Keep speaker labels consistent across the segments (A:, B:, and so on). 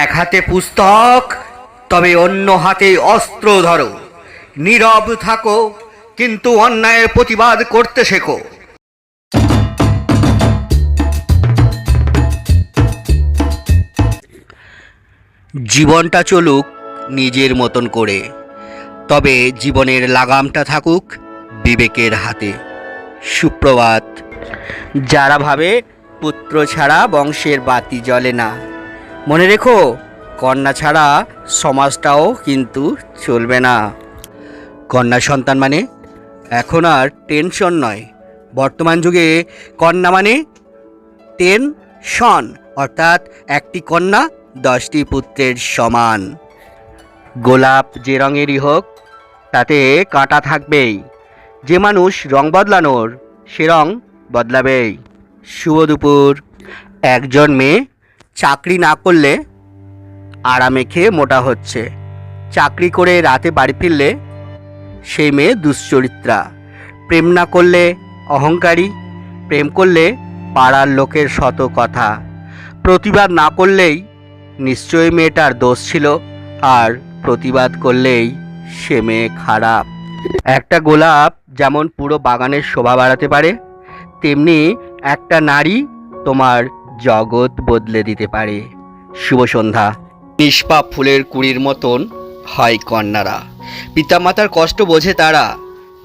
A: এক হাতে পুস্তক, তবে অন্য হাতে অস্ত্র ধরো। নীরব থাকো, কিন্তু অন্যায়ের প্রতিবাদ করতে শেখো। জীবনটা চলুক নিজের মতন করে, তবে জীবনের লাগামটা থাকুক বিবেকের হাতে। সুপ্রভাত। যারা ভাবে পুত্র ছাড়া বংশের বাতি জ্বলে না। মনে রেখো, কন্যা ছাড়া সমাজটাও কিন্তু চলবে না। কন্যা সন্তান মানে এখন আর টেনশন নয়। বর্তমান যুগে কন্যা মানে টেনশন, অর্থাৎ একটি কন্যা দশটি পুত্রের সমান। গোলাপ যে রঙেরই হোক, তাতে কাঁটা থাকবেই। যে মানুষ রং বদলানোর, সে রং বদলাবেই। শুভ দুপুর। একজন মেয়ে চাকরি না করলে আরামে খেয়ে মোটা হচ্ছে। চাকরি করে রাতে বাড়ি ফিরলে সেই মেয়ে দুশ্চরিত্রা। প্রেম না করলে অহংকারী, প্রেম করলে পাড়ার লোকের শত কথা। প্রতিবাদ না করলেই নিশ্চয়ই মেয়েটার দোষ ছিল, আর প্রতিবাদ করলেই সে মেয়ে খারাপ। একটা গোলাপ যেমন পুরো বাগানের শোভা বাড়াতে পারে, তেমনি একটা নারী তোমার জগৎ বদলে দিতে পারে। শুভ সন্ধ্যা। নিষ্পাপ ফুলের কুড়ির মতন হয় কন্যারা। পিতামাতার কষ্ট বোঝে তারা।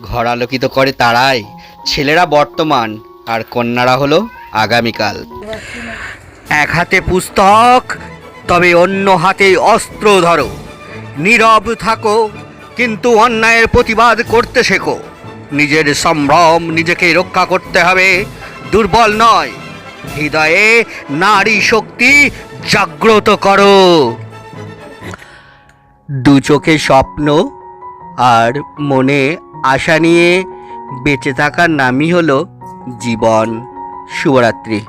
A: ঘর আলোকিত করে তারাই। ছেলেরা বর্তমান আর কন্যারা হলো আগামীকাল। এক হাতে পুস্তক তবে অন্য হাতে অস্ত্র ধরো। নীরব থাকো কিন্তু অন্যায়ের প্রতিবাদ করতে শেখো। নিজের সম্ভ্রম নিজেকে রক্ষা করতে হবে। দুর্বল নয়। হৃদয়ে নারী শক্তি জাগ্রত করো। দু চোখে স্বপ্ন আর মনে আশা নিয়ে বেঁচে থাকার নামই হলো জীবন। শুভরাত্রি।